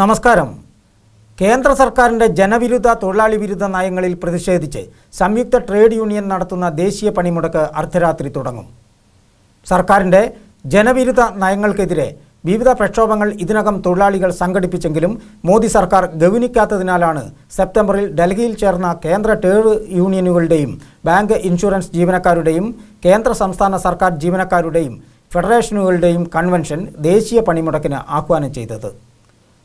നമസ്കാരം. കേന്ദ്ര സർക്കാരിന്റെ ജനവിരുദ്ധ തൊഴിലാളി വിരുദ്ധ നയങ്ങളിൽ പ്രതിഷേധിച്ച് സംയുക്ത ട്രേഡ് യൂണിയൻ നടത്തുന്ന ദേശീയ പണിമുടക്ക് അർദ്ധരാത്രി തുടങ്ങും. സർക്കാരിന്റെ ജനവിരുദ്ധ നയങ്ങൾക്കെതിരെ വിവിധ പ്രക്ഷോഭങ്ങൾ ഇതിനകം തൊഴിലാളികൾ സംഘടിപ്പിച്ചെങ്കിലും മോദി സർക്കാർ ഗൗനിക്കാത്തതിനാലാണ് സെപ്റ്റംബറിൽ ഡൽഹിയിൽ ചേർന്ന കേന്ദ്ര ട്രേഡ് യൂണിയനുകളുടെയും ബാങ്ക് ഇൻഷുറൻസ് ജീവനക്കാരുടെയും കേന്ദ്ര സംസ്ഥാന സർക്കാർ ജീവനക്കാരുടെയും ഫെഡറേഷനുകളുടെയും കൺവെൻഷൻ ദേശീയ പണിമുടക്കിന് ആഹ്വാനം ചെയ്തത്.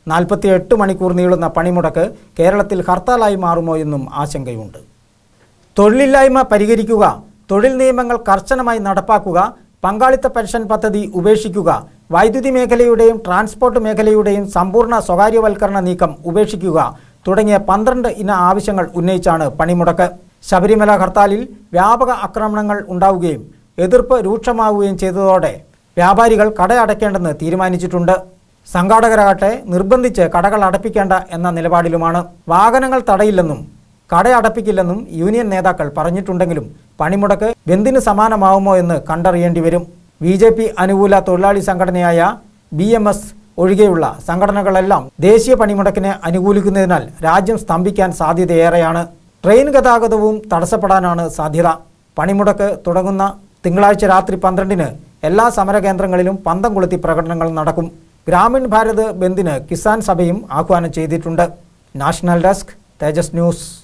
നാൽപ്പത്തിയെട്ട് മണിക്കൂർ നീളുന്ന പണിമുടക്ക് കേരളത്തിൽ ഹർത്താലായി മാറുമോ എന്നും ആശങ്കയുണ്ട്. തൊഴിലില്ലായ്മ പരിഹരിക്കുക തൊഴിൽ നിയമങ്ങൾ കർശനമായി നടപ്പാക്കുക പങ്കാളിത്ത പെൻഷൻ പദ്ധതി ഉപേക്ഷിക്കുക വൈദ്യുതി മേഖലയുടെയും ട്രാൻസ്പോർട്ട് മേഖലയുടെയും സമ്പൂർണ സ്വകാര്യവൽക്കരണ നീക്കം ഉപേക്ഷിക്കുക തുടങ്ങിയ പന്ത്രണ്ട് ഇന ആവശ്യങ്ങൾ ഉന്നയിച്ചാണ് പണിമുടക്ക്. ശബരിമല ഹർത്താലിൽ വ്യാപക ആക്രമണങ്ങൾ ഉണ്ടാവുകയും എതിർപ്പ് രൂക്ഷമാവുകയും ചെയ്തതോടെ വ്യാപാരികൾ കട അടയ്ക്കേണ്ടെന്ന് തീരുമാനിച്ചിട്ടുണ്ട്. സംഘാടകരാകട്ടെ നിർബന്ധിച്ച് കടകൾ അടപ്പിക്കേണ്ട എന്ന നിലപാടിലുമാണ്. വാഹനങ്ങൾ തടയില്ലെന്നും കട അടപ്പിക്കില്ലെന്നും യൂണിയൻ നേതാക്കൾ പറഞ്ഞിട്ടുണ്ടെങ്കിലും പണിമുടക്ക് എന്തിനു സമാനമാവുമോ എന്ന് കണ്ടറിയേണ്ടി വരും. ബി ജെ പി അനുകൂല തൊഴിലാളി സംഘടനയായ ബി എം എസ് ഒഴികെയുള്ള സംഘടനകളെല്ലാം ദേശീയ പണിമുടക്കിനെ അനുകൂലിക്കുന്നതിനാൽ രാജ്യം സ്തംഭിക്കാൻ സാധ്യതയേറെയാണ്. ട്രെയിൻ ഗതാഗതവും തടസ്സപ്പെടാനാണ് സാധ്യത. പണിമുടക്ക് തുടങ്ങുന്ന തിങ്കളാഴ്ച രാത്രി പന്ത്രണ്ടിന് എല്ലാ സമരകേന്ദ്രങ്ങളിലും പന്തം കൊളുത്തി പ്രകടനങ്ങൾ നടക്കും. ഗ്രാമീൺ ഭാരത് ബന്ദിന് കിസാൻ സഭയും ആഹ്വാനം ചെയ്തിട്ടുണ്ട്. National desk Tejas news.